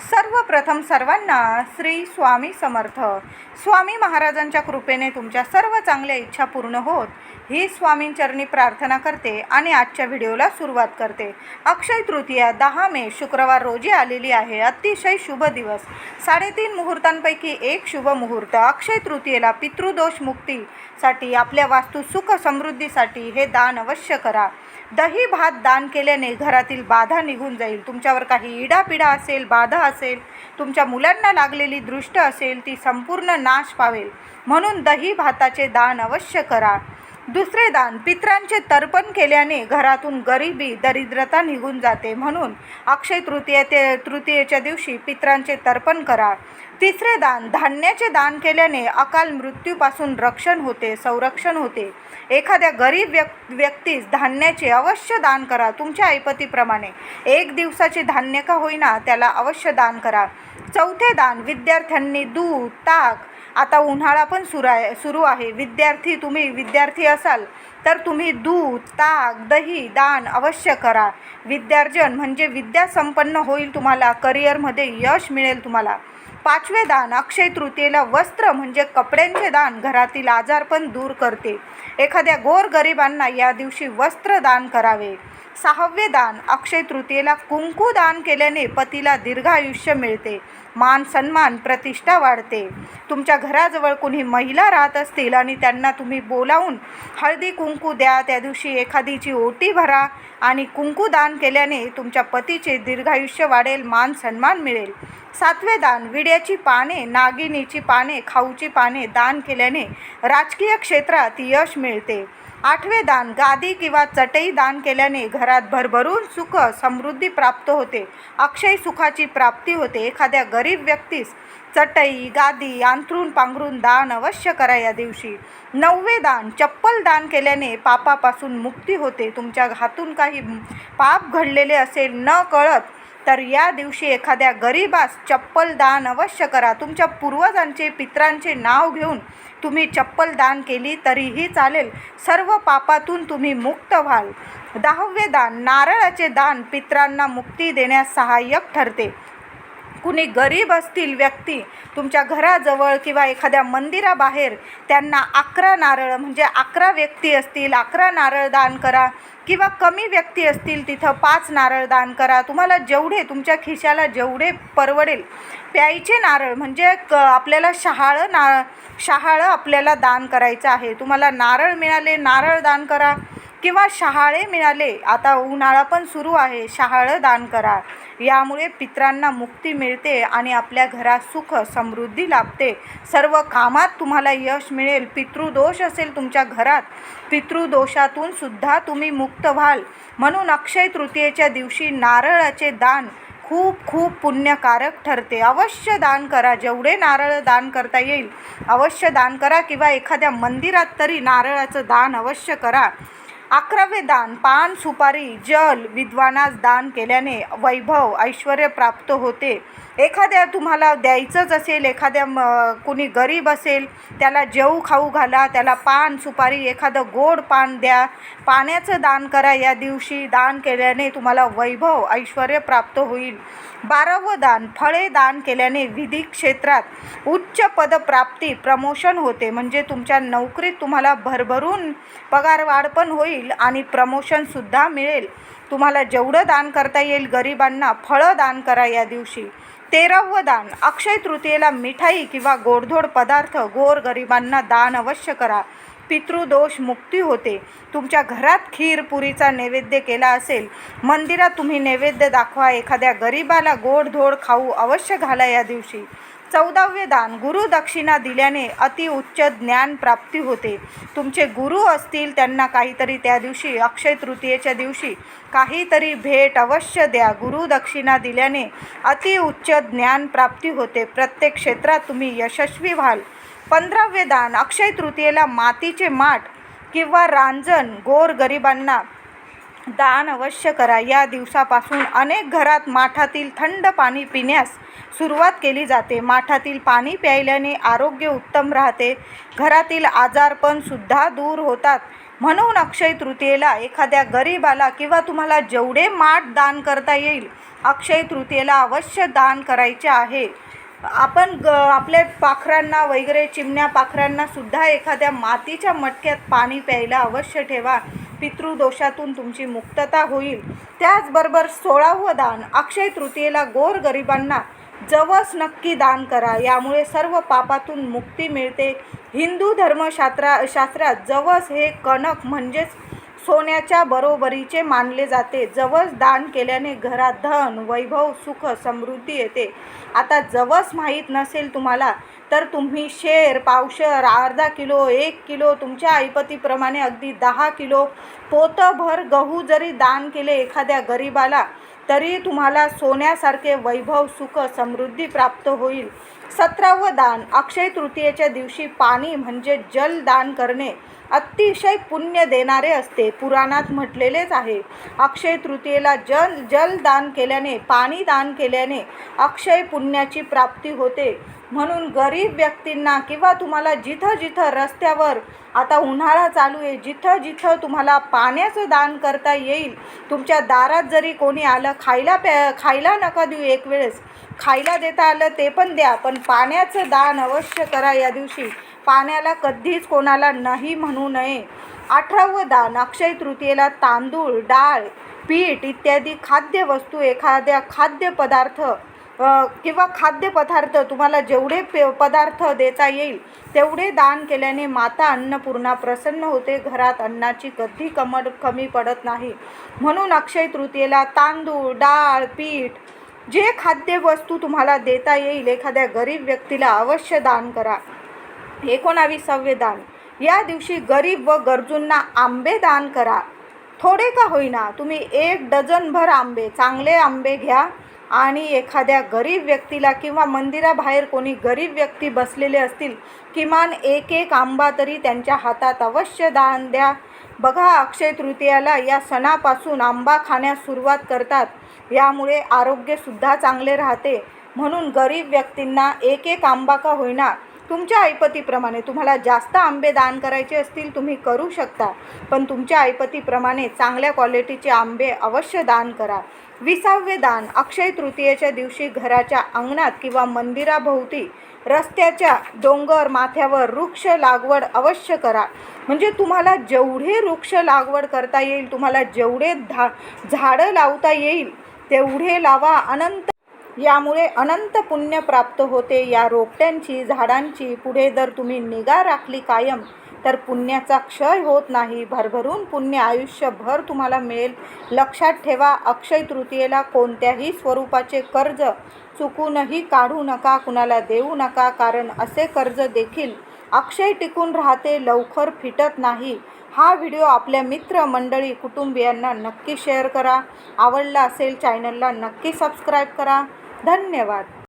सर्वप्रथम सर्वांना श्री स्वामी समर्थ. स्वामी महाराजांच्या कृपेने तुमच्या सर्व चांगल्या इच्छा पूर्ण होत. ही स्वामींचरणी प्रार्थना करते आणि आजच्या व्हिडिओला सुरुवात करते. अक्षय तृतीया दहा मे शुक्रवार रोजी आलेली आहे. अतिशय शुभ दिवस. साडेतीन मुहूर्तांपैकी एक शुभ मुहूर्त अक्षय तृतीयेला पितृदोष मुक्तीसाठी आपल्या वास्तू सुख समृद्धीसाठी हे दान अवश्य करा. दही भात दान केल्याने घरातील बाधा निघून जाईल. तुमच्यावर काही इडापिडा असेल बाधा असेल तुमच्या मुलांना लागलेली दृष्ट असेल ती संपूर्ण नाश पावेल. म्हणून दही भाताचे दान अवश्य करा. दुसरे दान पित्रांचे तर्पण केल्याने घरातून गरिबी दरिद्रता निघून जाते म्हणून अक्षय तृतीय ते तृतीयेच्या दिवशी पित्रांचे तर्पण करा. तिसरे दान धान्याचे दान केल्याने अकाल मृत्यूपासून रक्षण होते संरक्षण होते. एखाद्या गरीब व्यक् व्यक्तीस धान्याचे अवश्य दान करा तुमच्या ऐपतीप्रमाणे. एक दिवसाचे धान्य का होईना त्याला अवश्य दान करा. चौथे दान विद्यार्थ्यांनी दूध ताक आता उन्हाळा पण सुरू आहे सुरू आहे. विद्यार्थी तुम्ही विद्यार्थी असाल तर तुम्ही दूध ताक दही दान अवश्य करा. विद्यार्जन म्हणजे विद्या संपन्न होईल तुम्हाला. करिअरमध्ये यश मिळेल तुम्हाला. पाचवे दान अक्षय तृतीयेला वस्त्र म्हणजे कपड्यांचे दान घरातील आजारपण दूर करते. एखाद्या गोरगरिबांना या दिवशी वस्त्र दान करावे. सहावे दान अक्षय तृतीयेला कुंकू दान केल्याने पतीला दीर्घायुष्य मिळते. मान सन्मान प्रतिष्ठा वाढते. तुमच्या घराजवळ कुणी महिला राहत असतील आणि त्यांना तुम्ही बोलावून हळदी कुंकू द्या त्या दिवशी एखादीची ओटी भरा आणि कुंकू दान केल्याने तुमच्या पतीचे दीर्घायुष्य वाढेल मान सन्मान मिळेल. सातवे दान विड्याची पाने नागिनीची पाने खाऊची पाने दान केल्याने राजकीय क्षेत्रात यश मिळते. आठवे दान गादी किंवा चटई दान केल्याने घरात भरभरून सुख समृद्धी प्राप्त होते. अक्षय सुखाची प्राप्ती होते. एखाद्या गरीब व्यक्तीस चटई गादी अंथरूण पांघरून दान अवश्य करा या दिवशी. नववे दान चप्पल दान केल्याने पापापासून मुक्ती होते. तुमच्या हातून काही पाप घडलेले असेल न कळत तर या दिवशी एखाद्या गरीबास चप्पल दान अवश्य करा. तुमच्या पूर्वजांचे पित्रांचे नाव घेऊन तुम्ही चप्पल दान केली तरीही चालेल. सर्व पापातून तुम्ही मुक्त व्हाल. दहावे दान नारळाचे दान पित्रांना मुक्ती देण्यास सहाय्यक ठरते. कुणी गरीब असतील व्यक्ती तुमच्या घराजवळ किंवा एखाद्या मंदिराबाहेर त्यांना अकरा नारळ म्हणजे अकरा व्यक्ती असतील अकरा नारळ दान करा किंवा कमी व्यक्ती असतील तिथं पाच नारळ दान करा. तुम्हाला जेवढे तुमच्या खिशाला जेवढे परवडेल प्यायचे नारळ म्हणजे क आपल्याला शहाळं ना शहाळं आपल्याला दान करायचं आहे. तुम्हाला नारळ मिळाले नारळ दान करा किंवा शहाळे मिळाले. आता उन्हाळा पण सुरू आहे शहाळं दान करा. यामुळे पित्रांना मुक्ती मिळते आणि आपल्या घरात सुख समृद्धी लाभते. सर्व कामात तुम्हाला यश मिळेल. पितृदोष असेल तुमच्या घरात. पितृदोषातून सुद्धा तुम्ही मुक्त व्हाल. म्हणून अक्षय तृतीयेच्या दिवशी नारळाचे दान खूप खूप पुण्यकारक ठरते. अवश्य दान करा. जेवढे नारळ दान करता येईल अवश्य दान करा किंवा एखाद्या मंदिरात तरी नारळाचं दान अवश्य करा. अकरावे दान पान सुपारी जल विद्वानास दान केल्याने वैभव ऐश्वर प्राप्त होते. एखाद्या तुम्हाला द्यायचंच असेल एखाद्या म कुणी गरीब असेल त्याला जेऊ खाऊ घाला त्याला पान सुपारी एखादं गोड पान द्या पाण्याचं दान करा या दिवशी. दान केल्याने तुम्हाला वैभव ऐश्वर प्राप्त होईल. बारावं दान फळे दान केल्याने विधी क्षेत्रात उच्च उच्च पदप्राप्ती प्रमोशन होते. म्हणजे तुमच्या नोकरीत तुम्हाला भरभरून पगारवाढ पण होईल आणि प्रमोशनसुद्धा मिळेल. तुम्हाला जेवढं दान करता येईल गरिबांना फळं दान करा या दिवशी. तेरावं दान अक्षय तृतीयेला मिठाई किंवा गोडधोड पदार्थ गोर गरिबांना दान अवश्य करा. पितृदोष मुक्ती होते. तुमच्या घरात खीर पुरीचा नैवेद्य केला असेल मंदिरात तुम्ही नैवेद्य दाखवा. एखाद्या गरिबाला गोडधोड खाऊ अवश्य घाला या दिवशी. चौदावे दान गुरुदक्षिणा दिल्याने अतिउच्च ज्ञान प्राप्ती होते. तुमचे गुरु असतील त्यांना काहीतरी त्या दिवशी अक्षय तृतीयेच्या दिवशी काहीतरी भेट अवश्य द्या. गुरुदक्षिणा दिल्याने अतिउच्च ज्ञान प्राप्ती होते. प्रत्येक क्षेत्रात तुम्ही यशस्वी व्हाल. पंधरावे दान अक्षय तृतीयेला मातीचे माठ किंवा रांजण गोर गरिबांना दान अवश्य करा. या दिवसापासून अनेक घरात माठातील थंड पाणी पिण्यास सुरुवात केली जाते. माठातील पाणी प्यायल्याने आरोग्य उत्तम राहते. घरातील आजारपणसुद्धा दूर होतात. म्हणून अक्षय तृतीयेला एखाद्या गरीबाला किंवा तुम्हाला जेवढे माठ दान करता येईल अक्षय तृतीयेला अवश्य दान करायचे आहे. आपण ग आपल्या पाखरांना वगैरे चिमण्या पाखरांना सुद्धा एखाद्या मातीच्या मटक्यात पाणी प्यायला अवश्य ठेवा. पितृदोषातून तुमची मुक्तता होईल. त्याचबरोबर सोळावं दान अक्षय तृतीयेला गोर गरिबांना जवस नक्की दान करा. यामुळे सर्व पापातून मुक्ती मिळते. हिंदू धर्मशास्त्रा शास्त्रात जवस हे कणक म्हणजेच सोन्याच्या बरोबरीचे मानले जाते. जवस दान केल्याने घरात धन वैभव सुख समृद्धी येते. आता जवस माहीत नसेल तुम्हाला तर तुम्ही शेर पावशर अर्धा किलो एक किलो तुमच्या ऐपतीप्रमाणे अगदी दहा किलो पोतभर गहू जरी दान केले एखाद्या गरिबाला तरी तुम्हाला सोन्यासारखे वैभव सुख समृद्धी प्राप्त होईल. सतरावं दान. अक्षय तृतीयेच्या दिवशी पाणी म्हणजे जल दान करणे अतिशय पुण्य देणारे असते. पुराणात म्हटलेलेच आहे. अक्षय तृतीयेला जल जल दान केल्याने पाणी दान केल्याने अक्षय पुण्याची प्राप्ती होते. म्हणून गरीब व्यक्तींना किंवा तुम्हाला जिथं जिथं रस्त्यावर आता उन्हाळा चालू आहे जिथं जिथं तुम्हाला पाण्याचं दान करता येईल तुमच्या दारात जरी कोणी आलं खायला प्या खायला नका देऊ एक वेळेस खायला देता आलं ते पण द्या पण पाण्याचं दान अवश्य करा या दिवशी. पाण्याला कधीच कोणाला नाही म्हणू नये. अठरावं दान अक्षय तृतीयेला तांदूळ डाळ पीठ इत्यादी खाद्यवस्तू एखाद्या खाद्यपदार्थ किंवा खाद्यपदार्थ तुम्हाला जेवढे पे पदार्थ देता येईल तेवढे दान केल्याने माता अन्नपूर्णा प्रसन्न होते. घरात अन्नाची कधी कमड कमी पडत नाही. म्हणून अक्षय तृतीयेला तांदूळ डाळ पीठ जे खाद्यवस्तू तुम्हाला देता येईल एखाद्या गरीब व्यक्तीला अवश्य दान करा. एकोणावीसावे दान. या दिवशी गरीब व गरजूंना आंबे दान करा. थोडे का होईना तुम्ही एक डझनभर आंबे चांगले आंबे घ्या आणि एखाद्या गरीब व्यक्तीला किंवा मंदिराबाहेर कोणी गरीब व्यक्ती बसलेले असतील किमान एक एक आंबा तरी त्यांच्या हातात अवश्य दान द्या. बघा अक्षय तृतीयाला या सणापासून आंबा खाण्यास सुरुवात करतात. यामुळे आरोग्यसुद्धा चांगले राहते. म्हणून गरीब व्यक्तींना एक एक आंबा का होईना तुमच्या ऐपतीप्रमाणे तुम्हाला जास्त आंबे दान करायचे असतील तुम्ही करू शकता. पण तुमच्या ऐपतीप्रमाणे चांगल्या क्वालिटीचे आंबे अवश्य दान करा. विसावे दान अक्षय तृतीयेच्या दिवशी घराच्या अंगणात किंवा मंदिराभोवती रस्त्याच्या डोंगर माथ्यावर वृक्ष लागवड अवश्य करा. म्हणजे तुम्हाला जेवढे वृक्ष लागवड करता येईल तुम्हाला जेवढे धा झाडं लावता येईल तेवढे लावा अनंत. यामुळे अनंत पुण्य प्राप्त होते. या रोपट्यांची झाडांची पुढे जर तुम्ही निगा राखली कायम तर पुण्याचा क्षय होत नाही. भरभरून पुण्य आयुष्यभर तुम्हाला मिळेल. लक्षात ठेवा अक्षय तृतीयेला कोणत्याही स्वरूपाचे कर्ज चुकूनही काढू नका कुणाला देऊ नका कारण असे कर्ज देखील अक्षय टिकून राहते लवकर फिटत नाही. हा व्हिडिओ आपल्या मित्रमंडळी कुटुंबियांना नक्की शेअर करा. आवडला असेल चॅनलला नक्की सबस्क्राईब करा. धन्यवाद.